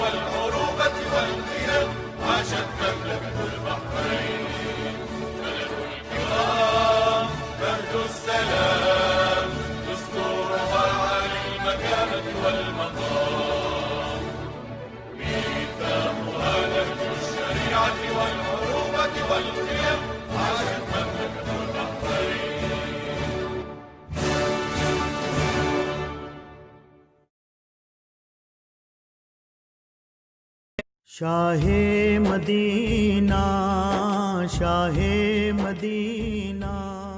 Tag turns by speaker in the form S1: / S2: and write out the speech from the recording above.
S1: والقروبة والقلب عاشت مملكة البحرين بلد الكرام مهد السلام دستورها عن المكانة والمقام ميثاقها نهج الشريعة والعروبة والقيم. عاشت شاہ مدینہ شاہ مدینہ۔